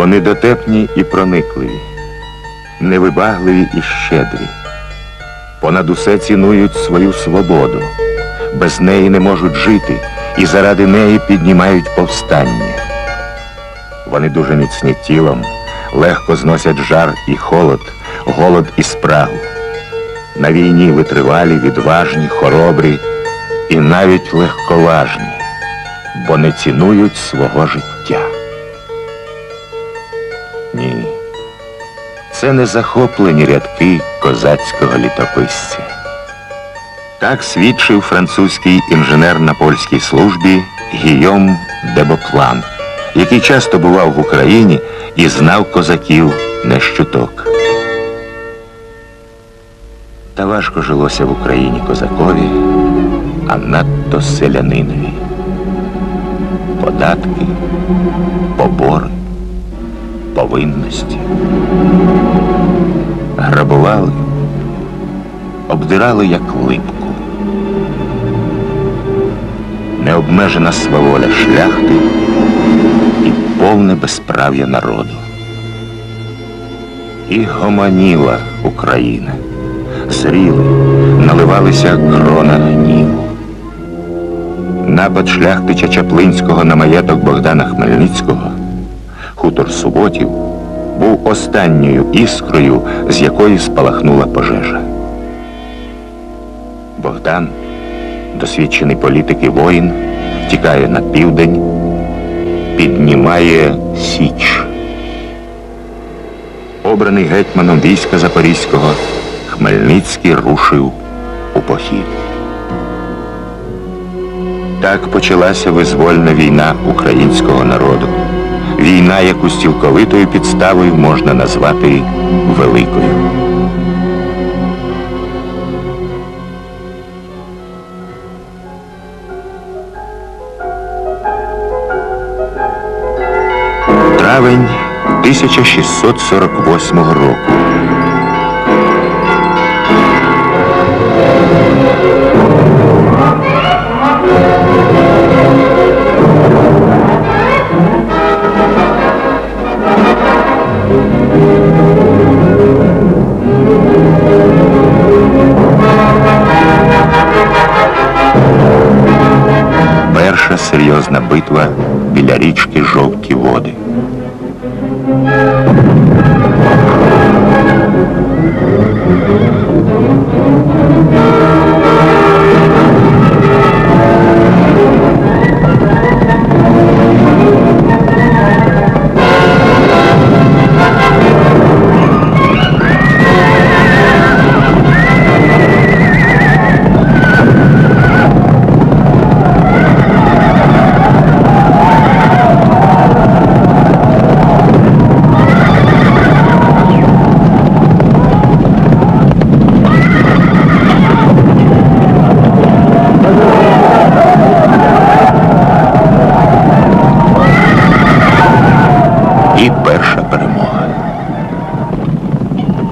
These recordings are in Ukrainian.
Вони дотепні і проникливі, невибагливі і щедрі. Понад усе цінують свою свободу, без неї не можуть жити і заради неї піднімають повстання. Вони дуже міцні тілом, легко зносять жар і холод, голод і спрагу. На війні витривалі, відважні, хоробрі і навіть легковажні, бо не цінують свого життя. Це не захоплені рядки козацького літописця. Так свідчив французький інженер на польській службі Гійом Дебоплан, який часто бував в Україні і знав козаків не щуток. Та важко жилося в Україні козакові, а надто селянинові. Податки, побори, повинності. Грабували, обдирали як липку. Необмежена сваволя шляхти і повне безправ'я народу. І гомоніла Україна. Зріли, наливалися крона гніву. Напад шляхтича Чаплинського на маєток Богдана Хмельницького, хутор Суботів, був останньою іскрою, з якої спалахнула пожежа. Богдан, досвідчений політик і воїн, тікає на південь, піднімає Січ. Обраний гетьманом війська Запорізького, Хмельницький рушив у похід. Так почалася визвольна війна українського народу. Війна, яку з цілковитою підставою можна назвати великою. Травень 1648 року. Серйозна битва біля річки Жовті води.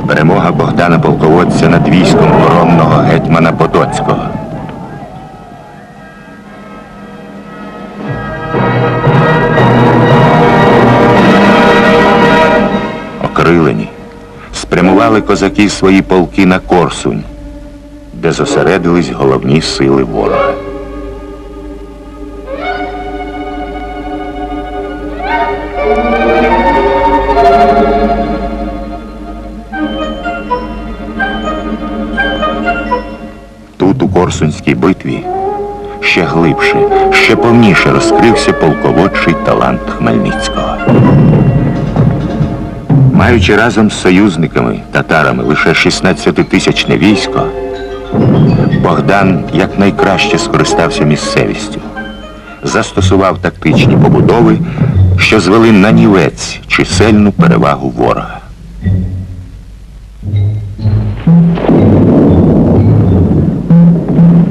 Перемога Богдана Полководця над військом коронного гетьмана Потоцького. Окрилені, спрямували козаки свої полки на Корсунь, де зосередились головні сили ворога. Корсунській битві, ще глибше, ще повніше розкрився полководчий талант Хмельницького. Маючи разом з союзниками, татарами лише 16-тисячне військо, Богдан якнайкраще скористався місцевістю, застосував тактичні побудови, що звели на нівець чисельну перевагу ворога.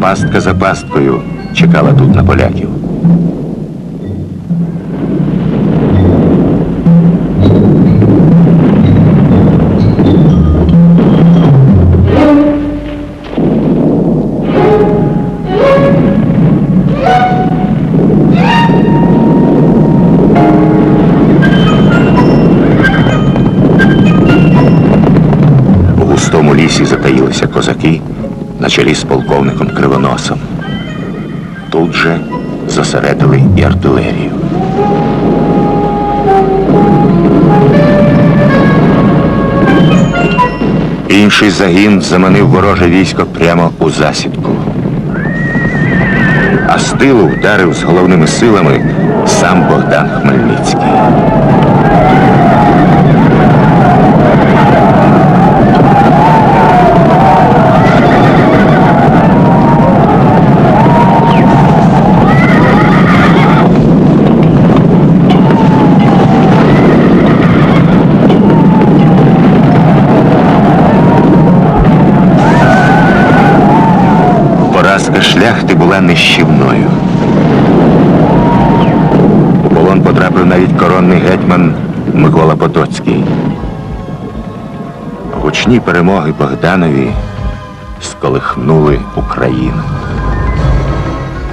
Пастка за пасткою чекала тут на поляків. Чолі з полковником Кривоносом. Тут же зосередили і артилерію. Інший загін заманив вороже військо прямо у засідку. А з тилу вдарив з головними силами сам Богдан Хмельницький. Поразка шляхти була нищівною. У полон потрапив навіть коронний гетьман Микола Потоцький. Гучні перемоги Богданові сколихнули Україну.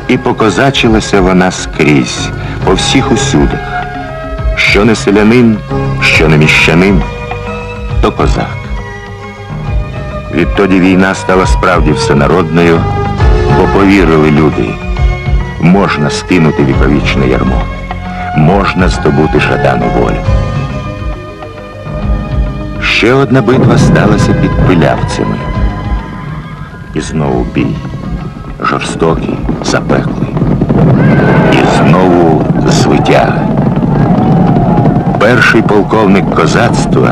І покозачилася вона скрізь, по всіх усюдах. Що не селянин, що не міщанин, то козак. Відтоді війна стала справді всенародною, бо повірили люди. Можна скинути віковічне ярмо, можна здобути жадану волю. Ще одна битва сталася під пилявцями. І знову бій. Жорстокий, запеклий. І знову звитяга. Перший полковник козацтва,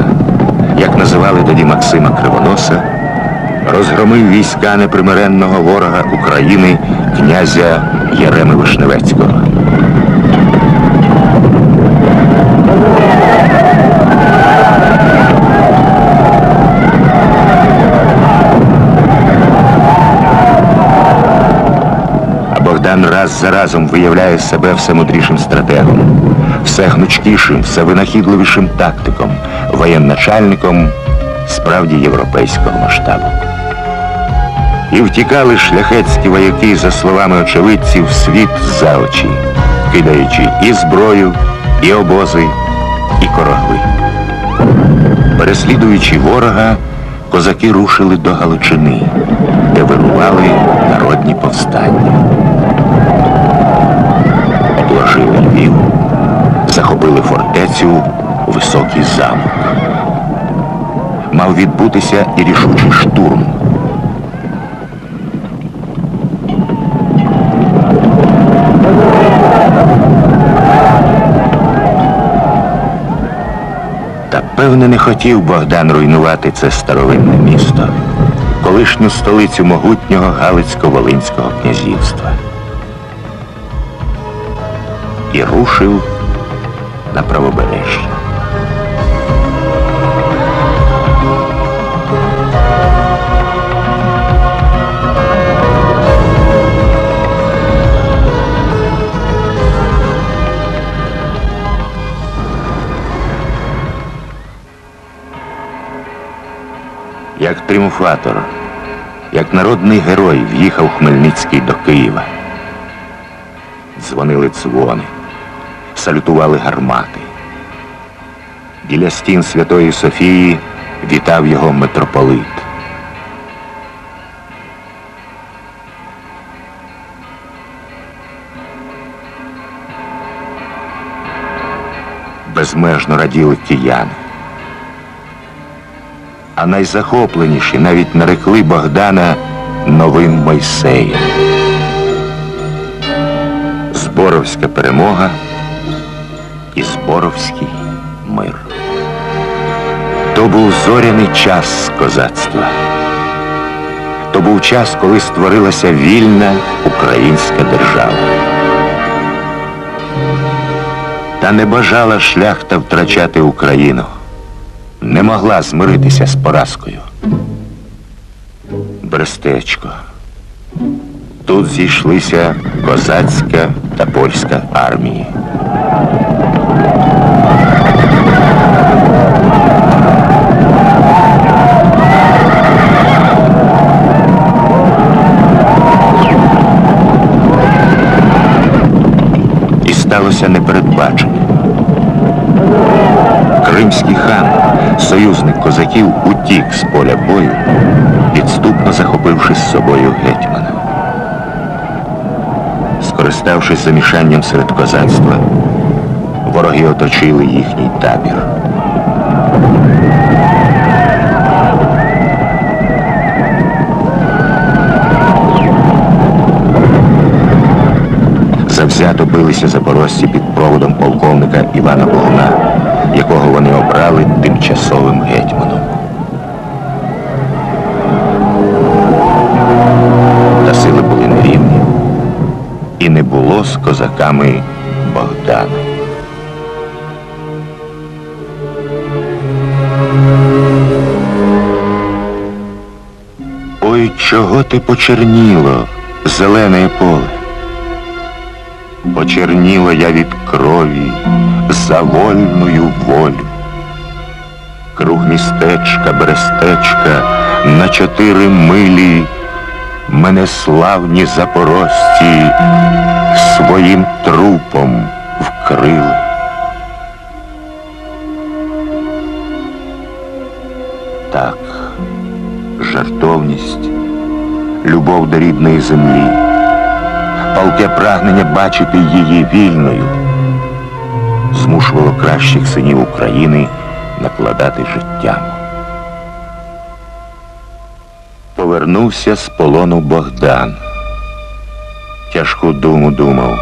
як називали тоді Максима Кривоноса, розгромив війська непримиренного ворога України князя Єреми Вишневецького. Богдан раз за разом виявляє себе все мудрішим стратегом, все гнучкішим, все винахідливішим тактиком, воєнначальником справді європейського масштабу. І втікали шляхетські вояки, за словами очевидців, світ за очі, кидаючи і зброю, і обози, і корогли. Переслідуючи ворога, козаки рушили до Галичини, де вирували народні повстання. Обложили Львів, захопили фортецю Високий замок. Мав відбутися і рішучий штурм. Певне не хотів Богдан руйнувати це старовинне місто, колишню столицю могутнього Галицько-Волинського князівства. І рушив на правобережжя. Як тріумфатор, як народний герой в'їхав Хмельницький до Києва. Дзвонили дзвони, салютували гармати. Біля стін Святої Софії вітав його митрополит. Безмежно раділи кияни. А найзахопленіші навіть нарекли Богдана новим Мойсеєм. Зборовська перемога і Зборовський мир. То був зоряний час козацтва. То був час, коли створилася вільна українська держава. Та не бажала шляхта втрачати Україну. Не могла змиритися з поразкою. Брестечко. Тут зійшлися козацька та польська армії. І сталося непередбачене. Кримський хан, союзник козаків, утік з поля бою підступно захопивши з собою гетьмана. Скориставшись замішанням серед козацтва, вороги оточили їхній табір. Завзято билися запорожці під проводом полковника Івана Богуна, якого вони обрали тимчасовим гетьманом. Та сили були нерівні, і не було з козаками Богдана. Ой, чого ти почерніло, зелене поле? Почерніла я від крові за вольную волю. Круг містечка, берестечка на чотири милі мене славні запорожці своїм трупом вкрили. Так, жартовність, любов до рідної землі палке прагнення бачити її вільною змушувало кращих синів України накладати життям. Повернувся з полону Богдан. Тяжку думу думав,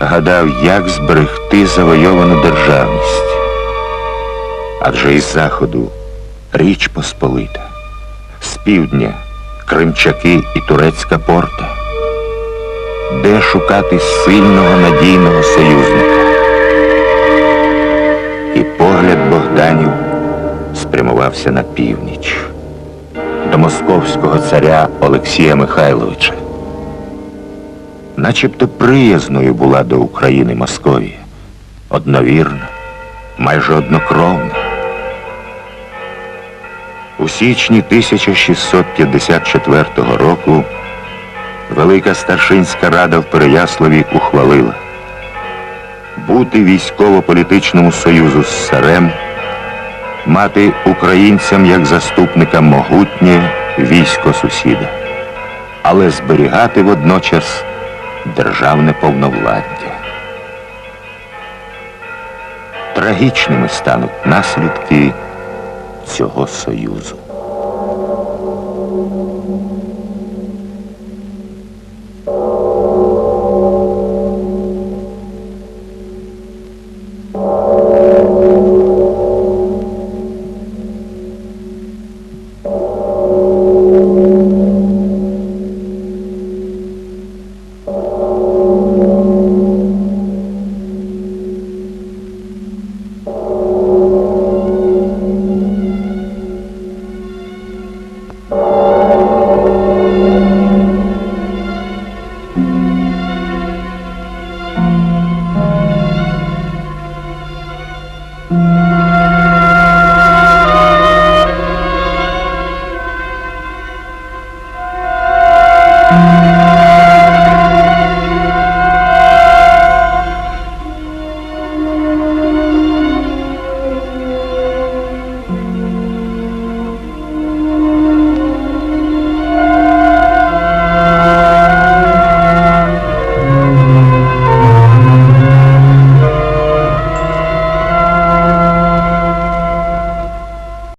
гадав, як зберегти завойовану державність. Адже із заходу річ Посполита, з півдня Кримчаки і турецька порта де шукати сильного надійного союзника. І погляд Богданів спрямувався на північ до московського царя Олексія Михайловича. Начебто приязною була до України Московія, одновірна, майже однокровна. У січні 1654 року Велика старшинська рада в Переяславі ухвалила бути військово-політичному союзу з царем, мати українцям як заступника могутнє військо сусіда, але зберігати водночас державне повновладдя. Трагічними стануть наслідки цього союзу.